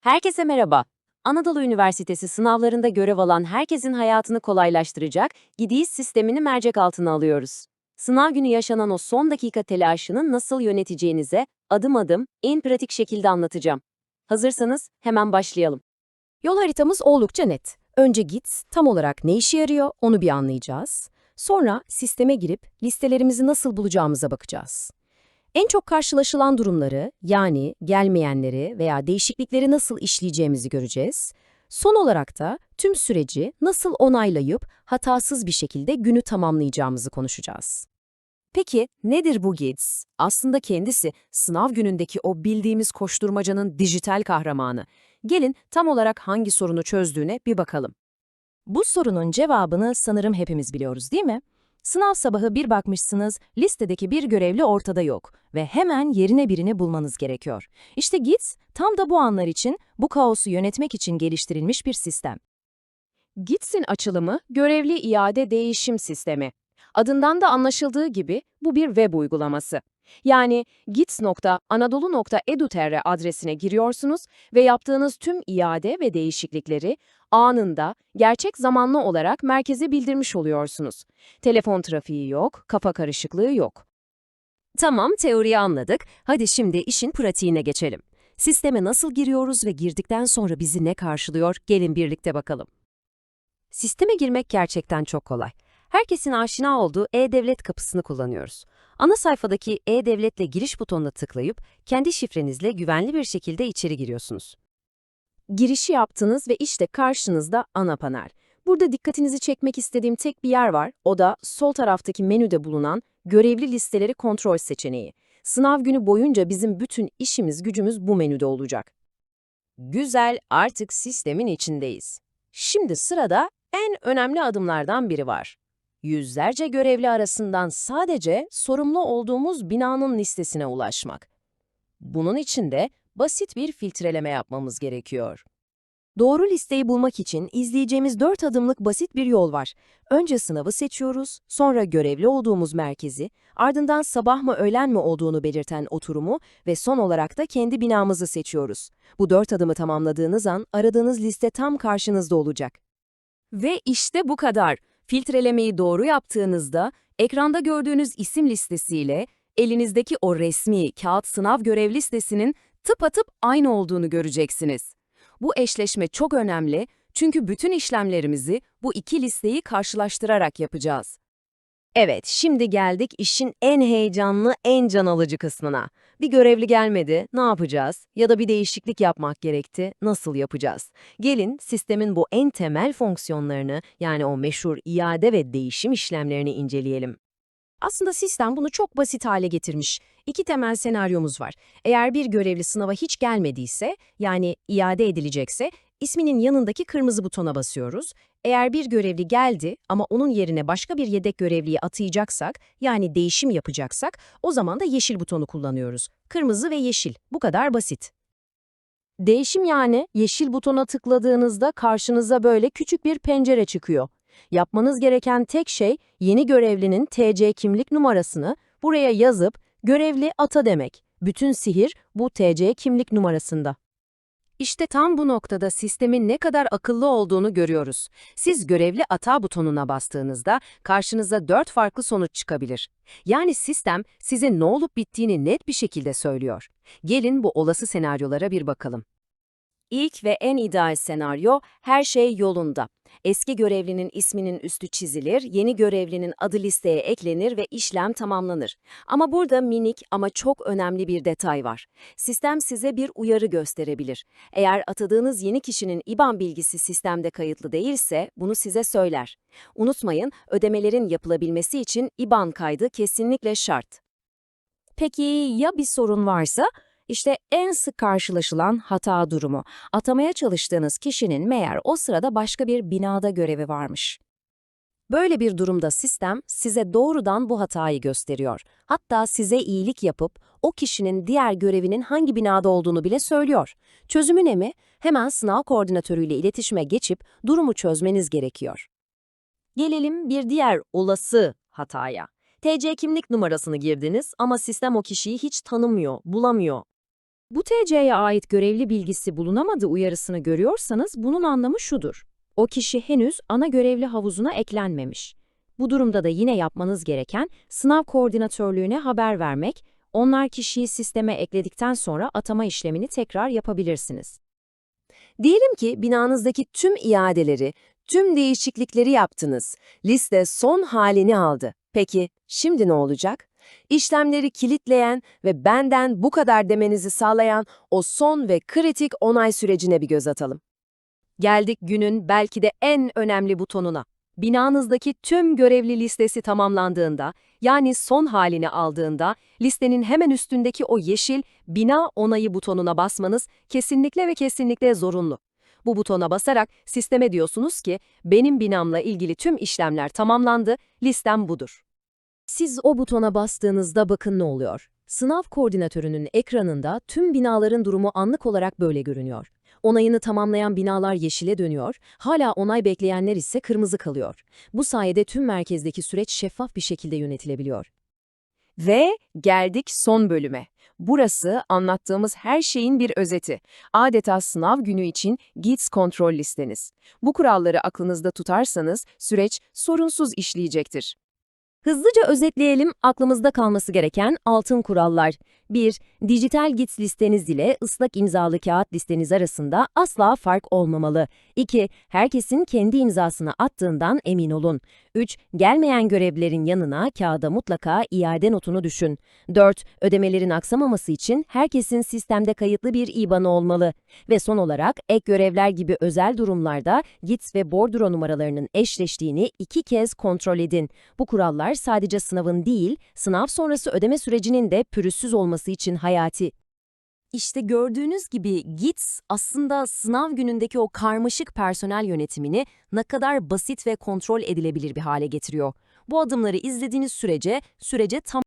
Herkese merhaba. Anadolu Üniversitesi sınavlarında görev alan herkesin hayatını kolaylaştıracak gidiş sistemini mercek altına alıyoruz. Sınav günü yaşanan o son dakika telaşını nasıl yöneteceğinize adım adım en pratik şekilde anlatacağım. Hazırsanız hemen başlayalım. Yol haritamız oldukça net. Önce git, tam olarak ne işe yarıyor onu bir anlayacağız. Sonra sisteme girip listelerimizi nasıl bulacağımıza bakacağız. En çok karşılaşılan durumları, yani gelmeyenleri veya değişiklikleri nasıl işleyeceğimizi göreceğiz. Son olarak da tüm süreci nasıl onaylayıp hatasız bir şekilde günü tamamlayacağımızı konuşacağız. Peki nedir bu GIDS? Aslında kendisi sınav günündeki o bildiğimiz koşturmacanın dijital kahramanı. Gelin tam olarak hangi sorunu çözdüğüne bir bakalım. Bu sorunun cevabını sanırım hepimiz biliyoruz değil mi? Sınav sabahı bir bakmışsınız, listedeki bir görevli ortada yok ve hemen yerine birini bulmanız gerekiyor. İşte GITS tam da bu anlar için, bu kaosu yönetmek için geliştirilmiş bir sistem. GITS'in açılımı Görevli İade Değişim Sistemi. Adından da anlaşıldığı gibi bu bir web uygulaması. Yani gits.anadolu.edu.tr adresine giriyorsunuz ve yaptığınız tüm iade ve değişiklikleri anında, gerçek zamanlı olarak merkeze bildirmiş oluyorsunuz. Telefon trafiği yok, kafa karışıklığı yok. Tamam, teoriyi anladık. Hadi şimdi işin pratiğine geçelim. Sisteme nasıl giriyoruz ve girdikten sonra bizi ne karşılıyor? Gelin birlikte bakalım. Sisteme girmek gerçekten çok kolay. Herkesin aşina olduğu e-devlet kapısını kullanıyoruz. Ana sayfadaki e-devletle giriş butonuna tıklayıp kendi şifrenizle güvenli bir şekilde içeri giriyorsunuz. Girişi yaptınız ve işte karşınızda ana panel. Burada dikkatinizi çekmek istediğim tek bir yer var. O da sol taraftaki menüde bulunan görevli listeleri kontrol seçeneği. Sınav günü boyunca bizim bütün işimiz gücümüz bu menüde olacak. Güzel, artık sistemin içindeyiz. Şimdi sırada en önemli adımlardan biri var. Yüzlerce görevli arasından sadece sorumlu olduğumuz binanın listesine ulaşmak. Bunun için de basit bir filtreleme yapmamız gerekiyor. Doğru listeyi bulmak için izleyeceğimiz 4 adımlık basit bir yol var. Önce sınavı seçiyoruz, sonra görevli olduğumuz merkezi, ardından sabah mı öğlen mi olduğunu belirten oturumu ve son olarak da kendi binamızı seçiyoruz. Bu 4 adımı tamamladığınız an aradığınız liste tam karşınızda olacak. Ve işte bu kadar. Filtrelemeyi doğru yaptığınızda ekranda gördüğünüz isim listesiyle elinizdeki o resmi kağıt sınav görev listesinin tıpatıp aynı olduğunu göreceksiniz. Bu eşleşme çok önemli çünkü bütün işlemlerimizi bu iki listeyi karşılaştırarak yapacağız. Evet, şimdi geldik işin en heyecanlı, en can alıcı kısmına. Bir görevli gelmedi, ne yapacağız? Ya da bir değişiklik yapmak gerekti, nasıl yapacağız? Gelin sistemin bu en temel fonksiyonlarını, yani o meşhur iade ve değişim işlemlerini inceleyelim. Aslında sistem bunu çok basit hale getirmiş. İki temel senaryomuz var. Eğer bir görevli sınava hiç gelmediyse, yani iade edilecekse, isminin yanındaki kırmızı butona basıyoruz. Eğer bir görevli geldi ama onun yerine başka bir yedek görevliyi atayacaksak, yani değişim yapacaksak, o zaman da yeşil butonu kullanıyoruz. Kırmızı ve yeşil. Bu kadar basit. Değişim yani yeşil butona tıkladığınızda karşınıza böyle küçük bir pencere çıkıyor. Yapmanız gereken tek şey yeni görevlinin TC kimlik numarasını buraya yazıp görevli ata demek. Bütün sihir bu TC kimlik numarasında. İşte tam bu noktada sistemin ne kadar akıllı olduğunu görüyoruz. Siz görevli ata butonuna bastığınızda karşınıza dört farklı sonuç çıkabilir. Yani sistem size ne olup bittiğini net bir şekilde söylüyor. Gelin bu olası senaryolara bir bakalım. İlk ve en ideal senaryo her şey yolunda. Eski görevlinin isminin üstü çizilir, yeni görevlinin adı listeye eklenir ve işlem tamamlanır. Ama burada minik ama çok önemli bir detay var. Sistem size bir uyarı gösterebilir. Eğer atadığınız yeni kişinin IBAN bilgisi sistemde kayıtlı değilse bunu size söyler. Unutmayın, ödemelerin yapılabilmesi için IBAN kaydı kesinlikle şart. Peki ya bir sorun varsa? İşte en sık karşılaşılan hata durumu. Atamaya çalıştığınız kişinin meğer o sırada başka bir binada görevi varmış. Böyle bir durumda sistem size doğrudan bu hatayı gösteriyor. Hatta size iyilik yapıp o kişinin diğer görevinin hangi binada olduğunu bile söylüyor. Çözümü ne mi? Hemen sınav koordinatörüyle iletişime geçip durumu çözmeniz gerekiyor. Gelelim bir diğer olası hataya. TC kimlik numarasını girdiniz ama sistem o kişiyi hiç tanımıyor, bulamıyor. Bu TC'ye ait görevli bilgisi bulunamadığı uyarısını görüyorsanız bunun anlamı şudur. O kişi henüz ana görevli havuzuna eklenmemiş. Bu durumda da yine yapmanız gereken sınav koordinatörlüğüne haber vermek, onlar kişiyi sisteme ekledikten sonra atama işlemini tekrar yapabilirsiniz. Diyelim ki binanızdaki tüm iadeleri, tüm değişiklikleri yaptınız. Liste son halini aldı. Peki şimdi ne olacak? İşlemleri kilitleyen ve benden bu kadar demenizi sağlayan o son ve kritik onay sürecine bir göz atalım. Geldik günün belki de en önemli butonuna. Binanızdaki tüm görevli listesi tamamlandığında, yani son halini aldığında, listenin hemen üstündeki o yeşil bina onayı butonuna basmanız kesinlikle ve kesinlikle zorunlu. Bu butona basarak sisteme diyorsunuz ki, benim binamla ilgili tüm işlemler tamamlandı, listem budur. Siz o butona bastığınızda bakın ne oluyor. Sınav koordinatörünün ekranında tüm binaların durumu anlık olarak böyle görünüyor. Onayını tamamlayan binalar yeşile dönüyor, hala onay bekleyenler ise kırmızı kalıyor. Bu sayede tüm merkezdeki süreç şeffaf bir şekilde yönetilebiliyor. Ve geldik son bölüme. Burası anlattığımız her şeyin bir özeti. Adeta sınav günü için GITS kontrol listeniz. Bu kuralları aklınızda tutarsanız süreç sorunsuz işleyecektir. Hızlıca özetleyelim aklımızda kalması gereken altın kurallar. 1. Dijital GITS listeniz ile ıslak imzalı kağıt listeniz arasında asla fark olmamalı. 2. Herkesin kendi imzasını attığından emin olun. 3. Gelmeyen görevlilerin yanına kağıda mutlaka iade notunu düşün. 4. Ödemelerin aksamaması için herkesin sistemde kayıtlı bir IBAN'ı olmalı. Ve son olarak ek görevler gibi özel durumlarda GITS ve bordro numaralarının eşleştiğini iki kez kontrol edin. Bu kurallar sadece sınavın değil, sınav sonrası ödeme sürecinin de pürüzsüz olması için hayati. İşte gördüğünüz gibi GITS aslında sınav günündeki o karmaşık personel yönetimini ne kadar basit ve kontrol edilebilir bir hale getiriyor. Bu adımları izlediğiniz sürece sürece tam